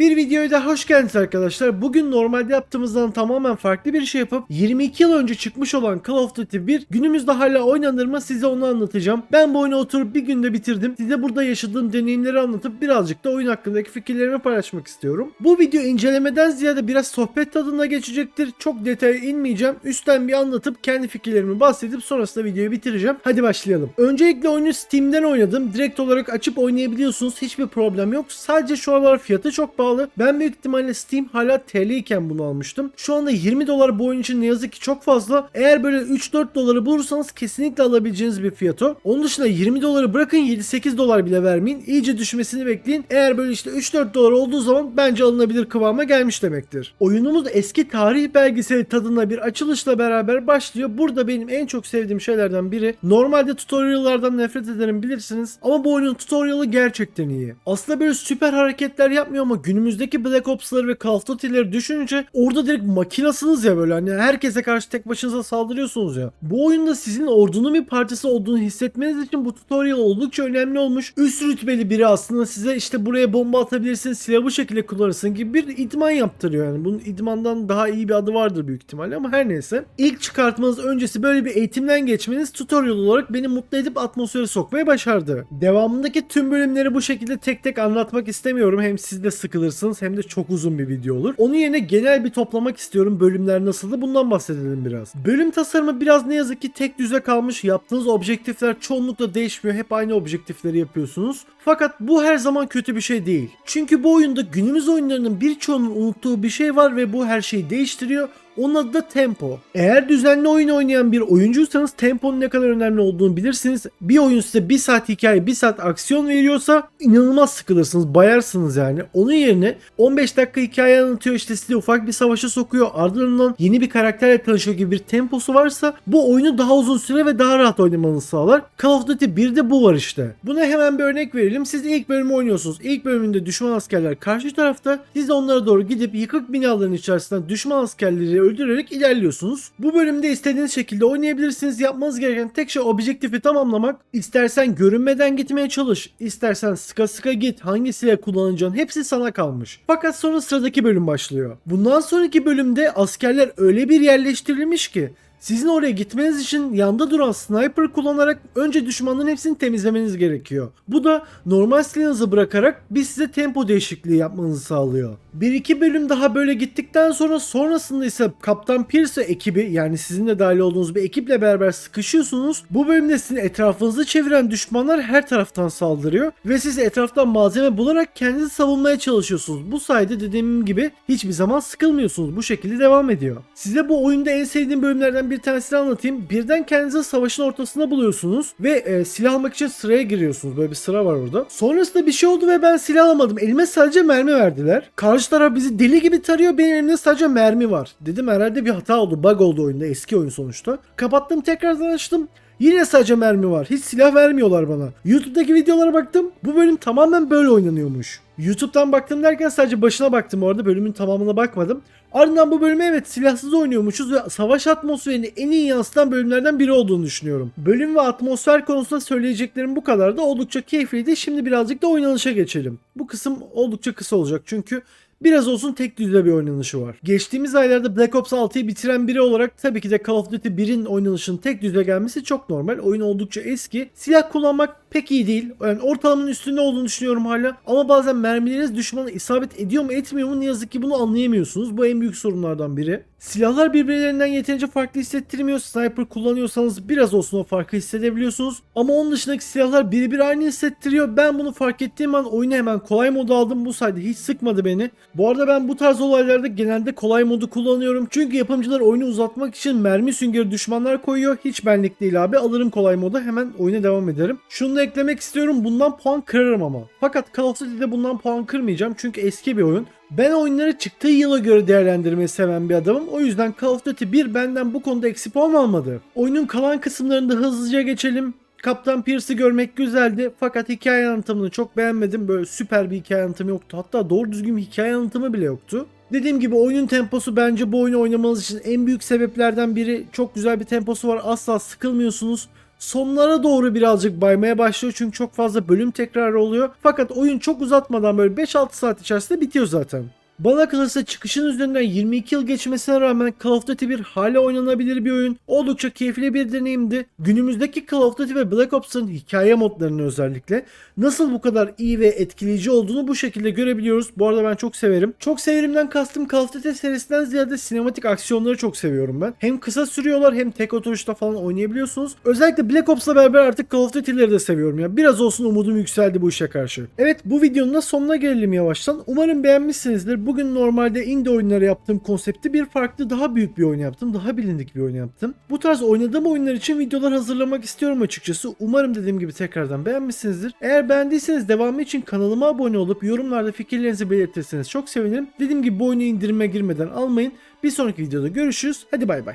Bir videoya da hoş geldiniz arkadaşlar. Bugün normalde yaptığımızdan tamamen farklı bir şey yapıp 22 yıl önce çıkmış olan Call of Duty 1 günümüzde hala oynanır mı size onu anlatacağım. Ben bu oyunu oturup bir günde bitirdim. Size burada yaşadığım deneyimleri anlatıp birazcık da oyun hakkındaki fikirlerimi paylaşmak istiyorum. Bu video incelemeden ziyade biraz sohbet tadına geçecektir. Çok detaya inmeyeceğim. Üstten bir anlatıp kendi fikirlerimi bahsedip sonrasında videoyu bitireceğim. Hadi başlayalım. Öncelikle oyunu Steam'den oynadım. Direkt olarak açıp oynayabiliyorsunuz. Hiçbir problem yok. Sadece şu aralar fiyatı çok pahalı. Ben büyük ihtimalle Steam hala TL iken bunu almıştım. Şu anda 20 dolar bu oyun için ne yazık ki çok fazla. Eğer böyle 3-4 doları bulursanız kesinlikle alabileceğiniz bir fiyat o. Onun dışında 20 doları bırakın 7-8 dolar bile vermeyin. İyice düşmesini bekleyin. Eğer böyle işte 3-4 dolar olduğu zaman bence alınabilir kıvama gelmiş demektir. Oyunumuz eski tarih belgeseli tadında bir açılışla beraber başlıyor. Burada benim en çok sevdiğim şeylerden biri. Normalde tutoriallardan nefret ederim bilirsiniz. Ama bu oyunun tutorialı gerçekten iyi. Aslında böyle süper hareketler yapmıyor ama günümüzdeki Black Ops'ları ve Call of Duty'leri düşününce orada direkt makinasınız ya böyle hani herkese karşı tek başınıza saldırıyorsunuz ya. Bu oyunda sizin ordunun bir parçası olduğunu hissetmeniz için bu tutorial oldukça önemli olmuş. Üst rütbeli biri aslında size işte buraya bomba atabilirsin, silahı bu şekilde kullanırsın gibi bir idman yaptırıyor yani. Bunun idmandan daha iyi bir adı vardır büyük ihtimalle ama her neyse. İlk çıkartmanız öncesi böyle bir eğitimden geçmeniz tutorial olarak beni mutlu edip atmosfere sokmaya başardı. Devamındaki tüm bölümleri bu şekilde tek tek anlatmak istemiyorum. Hem siz de sıkılırsınız hem de çok uzun bir video olur. Onun yerine genel bir toplamak istiyorum. Bölümler nasıldı bundan bahsedelim biraz. Bölüm tasarımı biraz ne yazık ki tek düze kalmış. Yaptığınız objektifler çoğunlukla değişmiyor. Hep aynı objektifleri yapıyorsunuz. Fakat bu her zaman kötü bir şey değil. Çünkü bu oyunda günümüz oyunlarının birçoğunun unuttuğu bir şey var ve bu her şeyi değiştiriyor. Onun adı da tempo. Eğer düzenli oyun oynayan bir oyuncuysanız temponun ne kadar önemli olduğunu bilirsiniz. Bir oyun size 1 saat hikaye, 1 saat aksiyon veriyorsa inanılmaz sıkılırsınız, bayarsınız yani. Onun yerine 15 dakika hikaye anlatıyor işte sizi ufak bir savaşa sokuyor. Ardından yeni bir karakterle tanışıyor gibi bir temposu varsa bu oyunu daha uzun süre ve daha rahat oynamanızı sağlar. Call of Duty 1'de bu var işte. Buna hemen bir örnek verelim. Siz ilk bölümü oynuyorsunuz. İlk bölümünde düşman askerler karşı tarafta. Siz de onlara doğru gidip yıkık binaların içerisinden düşman askerleri öldürerek ilerliyorsunuz. Bu bölümde istediğiniz şekilde oynayabilirsiniz. Yapmanız gereken tek şey objektifi tamamlamak. İstersen görünmeden gitmeye çalış. İstersen sıka sıka git. Hangi kullanacağın hepsi sana kalmış. Fakat sonra sıradaki bölüm başlıyor. Bundan sonraki bölümde askerler öyle bir yerleştirilmiş ki sizin oraya gitmeniz için yanda duran sniper kullanarak önce düşmanların hepsini temizlemeniz gerekiyor. Bu da normal silahınızı bırakarak bir size tempo değişikliği yapmanızı sağlıyor. Bir iki bölüm daha böyle gittikten sonra sonrasında ise Kaptan Pierce ekibi yani sizin de dahil olduğunuz bir ekiple beraber sıkışıyorsunuz. Bu bölümde sizin etrafınızı çeviren düşmanlar her taraftan saldırıyor ve siz etraftan malzeme bularak kendinizi savunmaya çalışıyorsunuz. Bu sayede dediğim gibi hiçbir zaman sıkılmıyorsunuz. Bu şekilde devam ediyor. Size bu oyunda en sevdiğim bölümlerden bir tanesini anlatayım. Birden kendinizi savaşın ortasında buluyorsunuz ve e, silah almak için sıraya giriyorsunuz. Böyle bir sıra var orada. Sonrasında bir şey oldu ve ben silah alamadım. Elime sadece mermi verdiler. Karşı taraf bizi deli gibi tarıyor. Benim elimde sadece mermi var. Dedim herhalde bir hata oldu. Bug oldu oyunda. Eski oyun sonuçta. Kapattım tekrardan açtım. Yine sadece mermi var. Hiç silah vermiyorlar bana. YouTube'daki videolara baktım. Bu bölüm tamamen böyle oynanıyormuş. YouTube'dan baktım derken sadece başına baktım orada. Bölümün tamamına bakmadım. Ardından bu bölümü evet silahsız oynuyormuşuz ve savaş atmosferini en iyi yansıtan bölümlerden biri olduğunu düşünüyorum. Bölüm ve atmosfer konusunda söyleyeceklerim bu kadar da oldukça keyifliydi. Şimdi birazcık da oynanışa geçelim. Bu kısım oldukça kısa olacak çünkü biraz olsun tek düzde bir oynanışı var. Geçtiğimiz aylarda Black Ops 6'yı bitiren biri olarak tabii ki de Call of Duty 1'in oynanışının tek düzde gelmesi çok normal. Oyun oldukça eski. Silah kullanmak pek iyi değil. Yani ortalamanın üstünde olduğunu düşünüyorum hala. Ama bazen mermileriniz düşmana isabet ediyor mu etmiyor mu ne yazık ki bunu anlayamıyorsunuz. Bu en büyük sorunlardan biri. Silahlar birbirlerinden yeterince farklı hissettirmiyor. Sniper kullanıyorsanız biraz olsun o farkı hissedebiliyorsunuz. Ama onun dışındaki silahlar birebir aynı hissettiriyor. Ben bunu fark ettiğim an oyunu hemen kolay moda aldım. Bu sayede hiç sıkmadı beni. Bu arada ben bu tarz olaylarda genelde kolay modu kullanıyorum. Çünkü yapımcılar oyunu uzatmak için mermi süngeri düşmanlar koyuyor. Hiç benlik değil abi. Alırım kolay modu hemen oyuna devam ederim. Şunu da eklemek istiyorum. Bundan puan kırarım ama. Fakat Call of Duty'de bundan puan kırmayacağım. Çünkü eski bir oyun. Ben oyunları çıktığı yıla göre değerlendirmeyi seven bir adamım. O yüzden Call of Duty 1 benden bu konuda eksi puan almadı. Oyunun kalan kısımlarında hızlıca geçelim. Kaptan Pierce'ı görmek güzeldi fakat hikaye anlatımını çok beğenmedim. Böyle süper bir hikaye anlatımı yoktu. Hatta doğru düzgün bir hikaye anlatımı bile yoktu. Dediğim gibi oyunun temposu bence bu oyunu oynamanız için en büyük sebeplerden biri. Çok güzel bir temposu var. Asla sıkılmıyorsunuz. Sonlara doğru birazcık baymaya başlıyor çünkü çok fazla bölüm tekrarı oluyor. Fakat oyun çok uzatmadan böyle 5-6 saat içerisinde bitiyor zaten. Bana kalırsa çıkışın üzerinden 22 yıl geçmesine rağmen Call of Duty 1 hala oynanabilir bir oyun. Oldukça keyifli bir deneyimdi. Günümüzdeki Call of Duty ve Black Ops'ın hikaye modlarını özellikle nasıl bu kadar iyi ve etkileyici olduğunu bu şekilde görebiliyoruz. Bu arada ben çok severim. Çok severimden kastım Call of Duty serisinden ziyade sinematik aksiyonları çok seviyorum ben. Hem kısa sürüyorlar hem tek oturuşta falan oynayabiliyorsunuz. Özellikle Black Ops'la beraber artık Call of Duty'leri de seviyorum ya. Biraz olsun umudum yükseldi bu işe karşı. Evet bu videonun da sonuna gelelim yavaştan. Umarım beğenmişsinizdir. Bugün normalde indie oyunları yaptığım konsepti bir farklı daha büyük bir oyun yaptım. Daha bilindik bir oyun yaptım. Bu tarz oynadığım oyunlar için videolar hazırlamak istiyorum açıkçası. Umarım dediğim gibi tekrardan beğenmişsinizdir. Eğer beğendiyseniz devamı için kanalıma abone olup yorumlarda fikirlerinizi belirtirseniz çok sevinirim. Dediğim gibi bu oyunu indirime girmeden almayın. Bir sonraki videoda görüşürüz. Hadi bay bay.